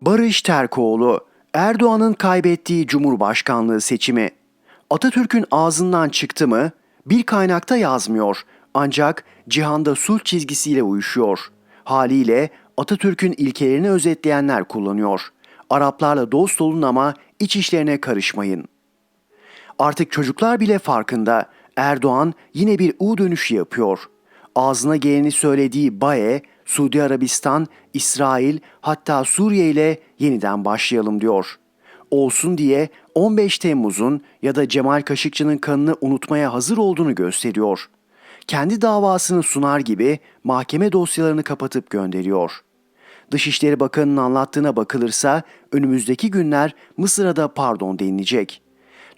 Barış Terkoğlu, Erdoğan'ın kaybettiği Cumhurbaşkanlığı seçimi. Atatürk'ün ağzından çıktı mı? Bir kaynakta yazmıyor. Ancak cihanda sulh çizgisiyle uyuşuyor. Haliyle Atatürk'ün ilkelerini özetleyenler kullanıyor. Araplarla dost olun ama iç işlerine karışmayın. Artık çocuklar bile farkında. Erdoğan yine bir U dönüşü yapıyor. Ağzına geleni söylediği Bae, Suudi Arabistan, İsrail hatta Suriye ile yeniden başlayalım diyor. Olsun diye 15 Temmuz'un ya da Cemal Kaşıkçı'nın kanını unutmaya hazır olduğunu gösteriyor. Kendi davasını sunar gibi mahkeme dosyalarını kapatıp gönderiyor. Dışişleri Bakanı'nın anlattığına bakılırsa önümüzdeki günler Mısır'a da pardon denilecek.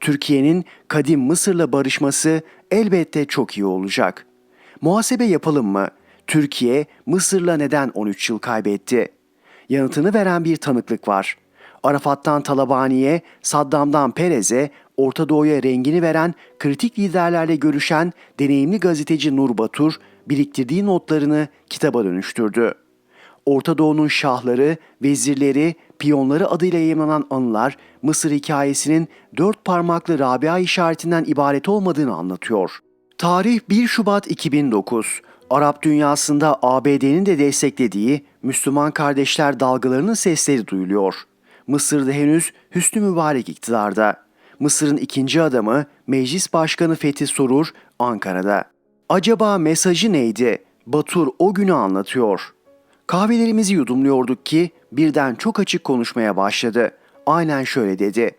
Türkiye'nin kadim Mısır'la barışması elbette çok iyi olacak. Muhasebe yapalım mı? Türkiye Mısır'la neden 13 yıl kaybetti? Yanıtını veren bir tanıklık var. Arafat'tan Talabani'ye, Saddam'dan Perez'e, Orta Doğu'ya rengini veren kritik liderlerle görüşen deneyimli gazeteci Nur Batur biriktirdiği notlarını kitaba dönüştürdü. Orta Doğu'nun şahları, vezirleri, piyonları adıyla yayınlanan anılar Mısır hikayesinin dört parmaklı Rabia işaretinden ibaret olmadığını anlatıyor. Tarih 1 Şubat 2009. Arap dünyasında ABD'nin de desteklediği Müslüman kardeşler dalgalarının sesleri duyuluyor. Mısır'da henüz Hüsnü Mübarek iktidarda. Mısır'ın ikinci adamı Meclis Başkanı Fethi Sorur Ankara'da. Acaba mesajı neydi? Batur o günü anlatıyor. Kahvelerimizi yudumluyorduk ki birden çok açık konuşmaya başladı. Aynen şöyle dedi.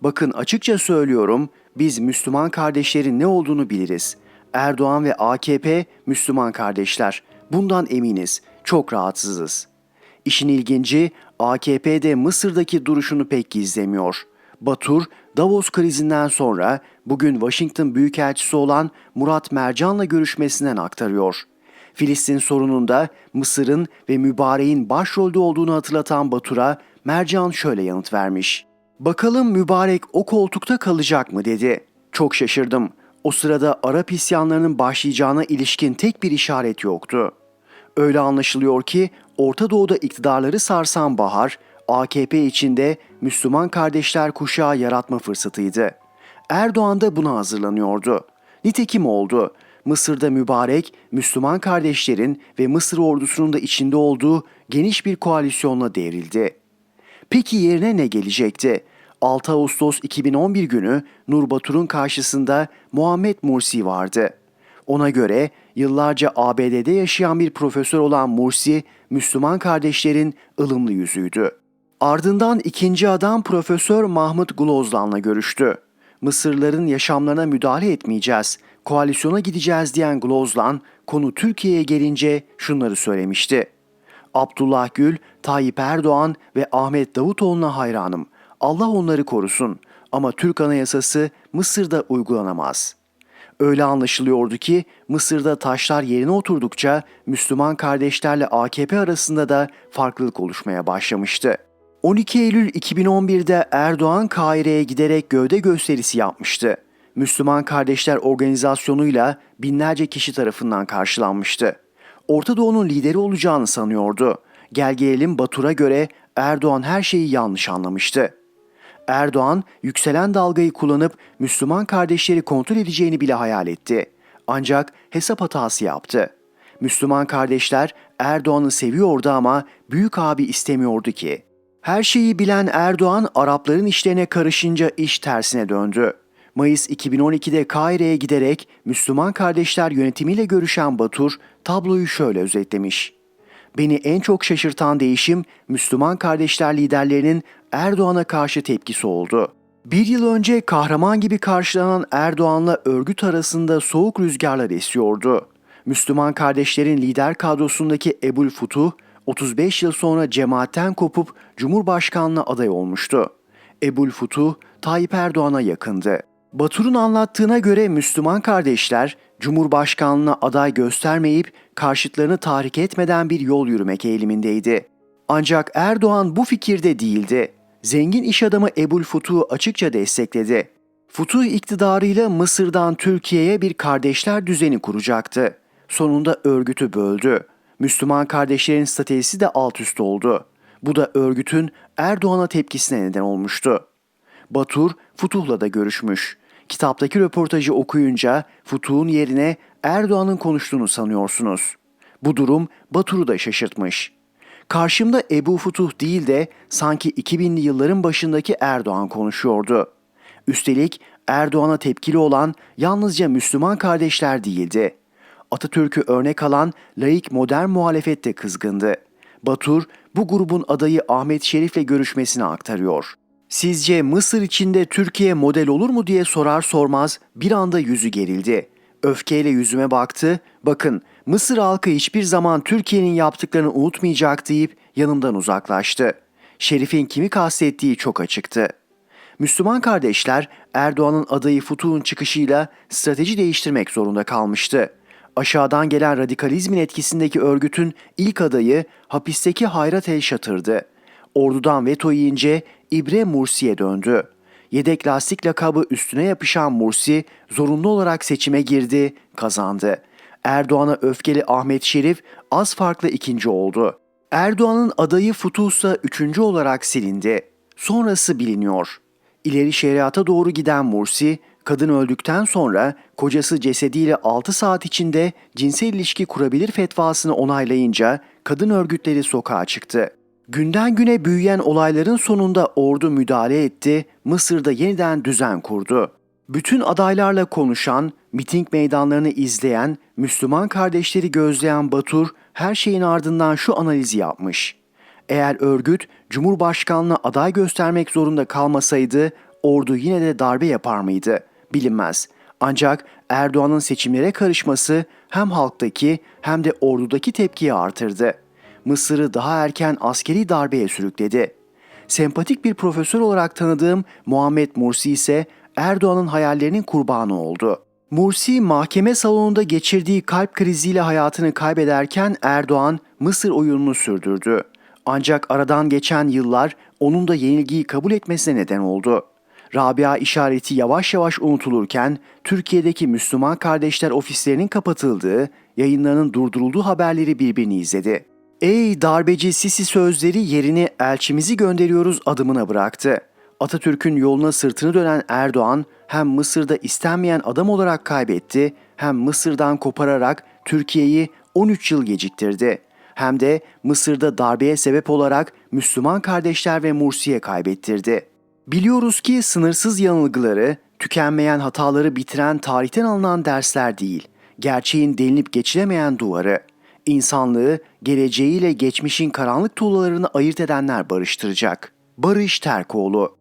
Bakın açıkça söylüyorum biz Müslüman kardeşlerin ne olduğunu biliriz. Erdoğan ve AKP Müslüman kardeşler. Bundan eminiz. Çok rahatsızız. İşin ilginci AKP'de Mısır'daki duruşunu pek gizlemiyor. Batur, Davos krizinden sonra bugün Washington Büyükelçisi olan Murat Mercan'la görüşmesinden aktarıyor. Filistin sorununda Mısır'ın ve mübareğin başrolde olduğunu hatırlatan Batur'a Mercan şöyle yanıt vermiş. Bakalım mübarek o koltukta kalacak mı dedi. Çok şaşırdım. O sırada Arap isyanlarının başlayacağına ilişkin tek bir işaret yoktu. Öyle anlaşılıyor ki Orta Doğu'da iktidarları sarsan bahar, AKP içinde Müslüman kardeşler kuşağı yaratma fırsatıydı. Erdoğan da buna hazırlanıyordu. Nitekim oldu. Mısır'da mübarek, Müslüman kardeşlerin ve Mısır ordusunun da içinde olduğu geniş bir koalisyonla devrildi. Peki yerine ne gelecekti? 6 Ağustos 2011 günü Nur Batur'un karşısında Muhammed Mursi vardı. Ona göre yıllarca ABD'de yaşayan bir profesör olan Mursi, Müslüman kardeşlerin ılımlı yüzüydü. Ardından ikinci adam Profesör Mahmut Glozlan'la görüştü. Mısırların yaşamlarına müdahale etmeyeceğiz, koalisyona gideceğiz diyen Glozlan, konu Türkiye'ye gelince şunları söylemişti. Abdullah Gül, Tayyip Erdoğan ve Ahmet Davutoğlu'na hayranım. Allah onları korusun ama Türk Anayasası Mısır'da uygulanamaz. Öyle anlaşılıyordu ki Mısır'da taşlar yerine oturdukça Müslüman kardeşlerle AKP arasında da farklılık oluşmaya başlamıştı. 12 Eylül 2011'de Erdoğan Kahire'ye giderek gövde gösterisi yapmıştı. Müslüman Kardeşler Organizasyonu'yla binlerce kişi tarafından karşılanmıştı. Orta Doğu'nun lideri olacağını sanıyordu. Gel gelelim Batur'a göre Erdoğan her şeyi yanlış anlamıştı. Erdoğan yükselen dalgayı kullanıp Müslüman kardeşleri kontrol edeceğini bile hayal etti. Ancak hesap hatası yaptı. Müslüman kardeşler Erdoğan'ı seviyordu ama büyük abi istemiyordu ki. Her şeyi bilen Erdoğan Arapların işlerine karışınca iş tersine döndü. Mayıs 2012'de Kahire'ye giderek Müslüman kardeşler yönetimiyle görüşen Batur tabloyu şöyle özetlemiş. Beni en çok şaşırtan değişim Müslüman kardeşler liderlerinin Erdoğan'a karşı tepkisi oldu. Bir yıl önce kahraman gibi karşılanan Erdoğan'la örgüt arasında soğuk rüzgarlar esiyordu. Müslüman kardeşlerin lider kadrosundaki Ebul Futuh, 35 yıl sonra cemaatten kopup Cumhurbaşkanlığı aday olmuştu. Ebul Futuh, Tayyip Erdoğan'a yakındı. Batur'un anlattığına göre Müslüman kardeşler Cumhurbaşkanlığına aday göstermeyip karşıtlarını tahrik etmeden bir yol yürümek eğilimindeydi. Ancak Erdoğan bu fikirde değildi. Zengin iş adamı Ebul Futuh'u açıkça destekledi. Futuh iktidarıyla Mısır'dan Türkiye'ye bir kardeşler düzeni kuracaktı. Sonunda örgütü böldü. Müslüman kardeşlerin stratejisi de alt üst oldu. Bu da örgütün Erdoğan'a tepkisine neden olmuştu. Batur, Futuh'la da görüşmüş. Kitaptaki röportajı okuyunca Futuh'un yerine Erdoğan'ın konuştuğunu sanıyorsunuz. Bu durum Batur'u da şaşırtmış. Karşımda Ebu Futuh değil de sanki 2000'li yılların başındaki Erdoğan konuşuyordu. Üstelik Erdoğan'a tepkili olan yalnızca Müslüman kardeşler değildi. Atatürk'ü örnek alan laik modern muhalefet de kızgındı. Batur bu grubun adayı Ahmet Şerif'le görüşmesini aktarıyor. Sizce Mısır içinde Türkiye model olur mu diye sorar sormaz bir anda yüzü gerildi. Öfkeyle yüzüme baktı. Bakın Mısır halkı hiçbir zaman Türkiye'nin yaptıklarını unutmayacak deyip yanımdan uzaklaştı. Şerif'in kimi kastettiği çok açıktı. Müslüman kardeşler Erdoğan'ın adayı Futuh'un çıkışıyla strateji değiştirmek zorunda kalmıştı. Aşağıdan gelen radikalizmin etkisindeki örgütün ilk adayı hapisteki Hayrat El Şatır'dı. Ordudan veto yiyince İbre Mursi'ye döndü. Yedek lastik lakabı üstüne yapışan Mursi zorunlu olarak seçime girdi, kazandı. Erdoğan'a öfkeli Ahmet Şerif az farklı ikinci oldu. Erdoğan'ın adayı Futuh ise üçüncü olarak silindi. Sonrası biliniyor. İleri şeriata doğru giden Mursi, kadın öldükten sonra kocası cesediyle 6 saat içinde cinsel ilişki kurabilir fetvasını onaylayınca kadın örgütleri sokağa çıktı. Günden güne büyüyen olayların sonunda ordu müdahale etti, Mısır'da yeniden düzen kurdu. Bütün adaylarla konuşan, miting meydanlarını izleyen, Müslüman kardeşleri gözleyen Batur her şeyin ardından şu analizi yapmış. Eğer örgüt Cumhurbaşkanlığına aday göstermek zorunda kalmasaydı ordu yine de darbe yapar mıydı? Bilinmez. Ancak Erdoğan'ın seçimlere karışması hem halktaki hem de ordudaki tepkiyi artırdı. Mısır'ı daha erken askeri darbeye sürükledi. Sempatik bir profesör olarak tanıdığım Muhammed Mursi ise Erdoğan'ın hayallerinin kurbanı oldu. Mursi mahkeme salonunda geçirdiği kalp kriziyle hayatını kaybederken Erdoğan Mısır oyununu sürdürdü. Ancak aradan geçen yıllar onun da yenilgiyi kabul etmesine neden oldu. Rabia işareti yavaş yavaş unutulurken Türkiye'deki Müslüman kardeşler ofislerinin kapatıldığı, yayınlarının durdurulduğu haberleri birbirini izledi. Ey darbeci Sisi sözleri yerini elçimizi gönderiyoruz adımına bıraktı. Atatürk'ün yoluna sırtını dönen Erdoğan hem Mısır'da istenmeyen adam olarak kaybetti hem Mısır'dan kopararak Türkiye'yi 13 yıl geciktirdi. Hem de Mısır'da darbeye sebep olarak Müslüman kardeşler ve Mursi'ye kaybettirdi. Biliyoruz ki sınırsız yanılgıları, tükenmeyen hataları bitiren tarihten alınan dersler değil, gerçeğin delinip geçilemeyen duvarı, insanlığı geleceğiyle geçmişin karanlık tuğlalarını ayırt edenler barıştıracak. Barış Terkoğlu